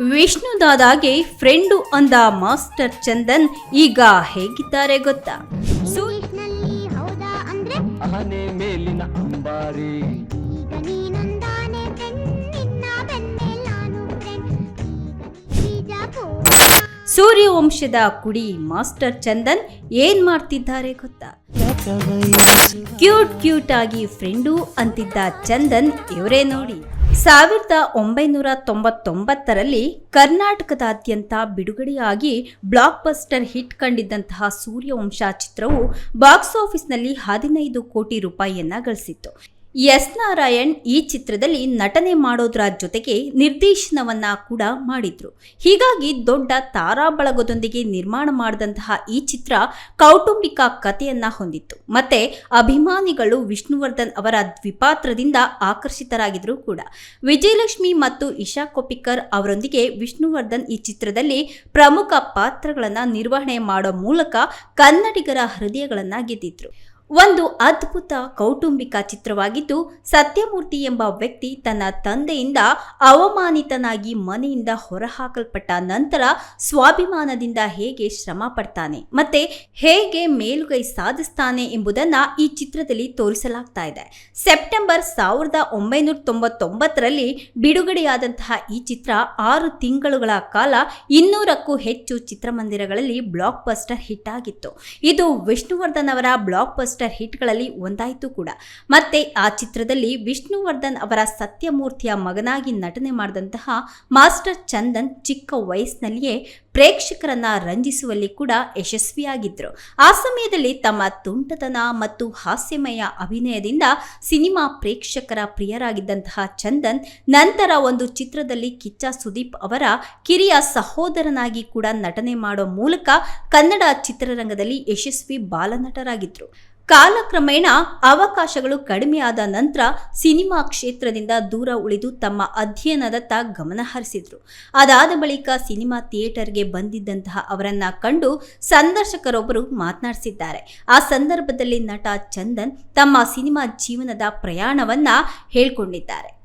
ವಿಷ್ಣುದಾದಾಗೆ friend ಅಂದ master Chandan ಈಗ ಹೇಗಿದ್ದಾರೆ ಗೊತ್ತಾ? ಸೂರ್ಯವಂಶದ ಕುಡಿ ಮಾಸ್ಟರ್ ಚಂದನ್ ಏನ್ ಮಾಡ್ತಿದ್ದಾರೆ ಗೊತ್ತಾ? ಕ್ಯೂಟ್ ಕ್ಯೂಟ್ ಆಗಿ ಫ್ರೆಂಡು ಅಂತಿದ್ದ ಚಂದನ್ ಇವರೇ ನೋಡಿ. ಸಾವಿರದ ಒಂಬೈನೂರ ತೊಂಬತ್ತೊಂಬತ್ತರಲ್ಲಿ ಕರ್ನಾಟಕದಾದ್ಯಂತ ಬಿಡುಗಡೆಯಾಗಿ ಬ್ಲಾಕ್ ಬಸ್ಟರ್ ಹಿಟ್ ಕಂಡಿದ್ದಂತಹ ಸೂರ್ಯವಂಶ ಚಿತ್ರವು ಬಾಕ್ಸ್ ಆಫೀಸ್ನಲ್ಲಿ ಹದಿನೈದು ಕೋಟಿ ರೂಪಾಯಿಯನ್ನ ಗಳಿಸಿತ್ತು. ಎಸ್ ನಾರಾಯಣ್ ಈ ಚಿತ್ರದಲ್ಲಿ ನಟನೆ ಮಾಡೋದ್ರ ಜೊತೆಗೆ ನಿರ್ದೇಶನವನ್ನ ಕೂಡ ಮಾಡಿದ್ರು. ಹೀಗಾಗಿ ದೊಡ್ಡ ತಾರಾ ಬಳಗದೊಂದಿಗೆ ನಿರ್ಮಾಣ ಮಾಡಿದಂತಹ ಈ ಚಿತ್ರ ಕೌಟುಂಬಿಕ ಕಥೆಯನ್ನ ಹೊಂದಿತ್ತು. ಮತ್ತೆ ಅಭಿಮಾನಿಗಳು ವಿಷ್ಣುವರ್ಧನ್ ಅವರ ದ್ವಿಪಾತ್ರದಿಂದ ಆಕರ್ಷಿತರಾಗಿದ್ರು ಕೂಡ. ವಿಜಯಲಕ್ಷ್ಮಿ ಮತ್ತು ಇಶಾ ಕೊಪ್ಪಿಕರ್ ಅವರೊಂದಿಗೆ ವಿಷ್ಣುವರ್ಧನ್ ಈ ಚಿತ್ರದಲ್ಲಿ ಪ್ರಮುಖ ಪಾತ್ರಗಳನ್ನ ನಿರ್ವಹಣೆ ಮಾಡೋ ಮೂಲಕ ಕನ್ನಡಿಗರ ಹೃದಯಗಳನ್ನ ಗೆದ್ದಿದ್ರು. ಒಂದು ಅದ್ಭುತ ಕೌಟುಂಬಿಕ ಚಿತ್ರವಾಗಿದ್ದು, ಸತ್ಯಮೂರ್ತಿ ಎಂಬ ವ್ಯಕ್ತಿ ತನ್ನ ತಂದೆಯಿಂದ ಅವಮಾನಿತನಾಗಿ ಮನೆಯಿಂದ ಹೊರಹಾಕಲ್ಪಟ್ಟ ನಂತರ ಸ್ವಾಭಿಮಾನದಿಂದ ಹೇಗೆ ಶ್ರಮ ಪಡ್ತಾನೆ, ಮತ್ತೆ ಹೇಗೆ ಮೇಲುಗೈ ಸಾಧಿಸ್ತಾನೆ ಎಂಬುದನ್ನ ಈ ಚಿತ್ರದಲ್ಲಿ ತೋರಿಸಲಾಗ್ತಾ ಇದೆ. ಸೆಪ್ಟೆಂಬರ್ ಸಾವಿರದ ಒಂಬೈನೂರ ತೊಂಬತ್ತೊಂಬತ್ತರಲ್ಲಿ ಬಿಡುಗಡೆಯಾದಂತಹ ಈ ಚಿತ್ರ ಆರು ತಿಂಗಳುಗಳ ಕಾಲ ಇನ್ನೂರಕ್ಕೂ ಹೆಚ್ಚು ಚಿತ್ರಮಂದಿರಗಳಲ್ಲಿ ಬ್ಲಾಕ್ ಬಸ್ಟರ್ ಹಿಟ್ ಆಗಿತ್ತು. ಇದು ವಿಷ್ಣುವರ್ಧನ್ ಅವರ ಬ್ಲಾಕ್ ಹಿಟ್ಗಳಲ್ಲಿ ಒಂದಾಯಿತು ಕೂಡ. ಮತ್ತೆ ಆ ಚಿತ್ರದಲ್ಲಿ ವಿಷ್ಣುವರ್ಧನ್ ಅವರ ಸತ್ಯಮೂರ್ತಿಯ ಮಗನಾಗಿ ನಟನೆ ಮಾಡಿದಂತಹ ಮಾಸ್ಟರ್ ಚಂದನ್ ಚಿಕ್ಕ ವಯಸ್ಸಿನಲ್ಲಿಯೇ ಪ್ರೇಕ್ಷಕರನ್ನ ರಂಜಿಸುವಲ್ಲಿ ಕೂಡ ಯಶಸ್ವಿಯಾಗಿದ್ರು. ಆ ಸಮಯದಲ್ಲಿ ತಮ್ಮ ತುಂಟತನ ಮತ್ತು ಹಾಸ್ಯಮಯ ಅಭಿನಯದಿಂದ ಸಿನಿಮಾ ಪ್ರೇಕ್ಷಕರ ಪ್ರಿಯರಾಗಿದ್ದಂತಹ ಚಂದನ್, ನಂತರ ಒಂದು ಚಿತ್ರದಲ್ಲಿ ಕಿಚ್ಚ ಸುದೀಪ್ ಅವರ ಕಿರಿಯ ಸಹೋದರನಾಗಿ ಕೂಡ ನಟನೆ ಮಾಡೋ ಮೂಲಕ ಕನ್ನಡ ಚಿತ್ರರಂಗದಲ್ಲಿ ಯಶಸ್ವಿ ಬಾಲನಟರಾಗಿದ್ರು. ಕಾಲಕ್ರಮೇಣ ಅವಕಾಶಗಳು ಕಡಿಮೆಯಾದ ನಂತರ ಸಿನಿಮಾ ಕ್ಷೇತ್ರದಿಂದ ದೂರ ಉಳಿದು ತಮ್ಮ ಅಧ್ಯಯನದತ್ತ ಗಮನ ಹರಿಸಿದ್ರು. ಅದಾದ ಬಳಿಕ ಸಿನಿಮಾ ಥಿಯೇಟರ್ಗೆ ಬಂದಿದ್ದಂತಹ ಅವರನ್ನ ಕಂಡು ಸಂದರ್ಶಕರೊಬ್ಬರು ಮಾತನಾಡಿಸಿದ್ದಾರೆ. ಆ ಸಂದರ್ಭದಲ್ಲಿ ನಟ ಚಂದನ್ ತಮ್ಮ ಸಿನಿಮಾ ಜೀವನದ ಪ್ರಯಾಣವನ್ನ ಹೇಳ್ಕೊಂಡಿದ್ದಾರೆ.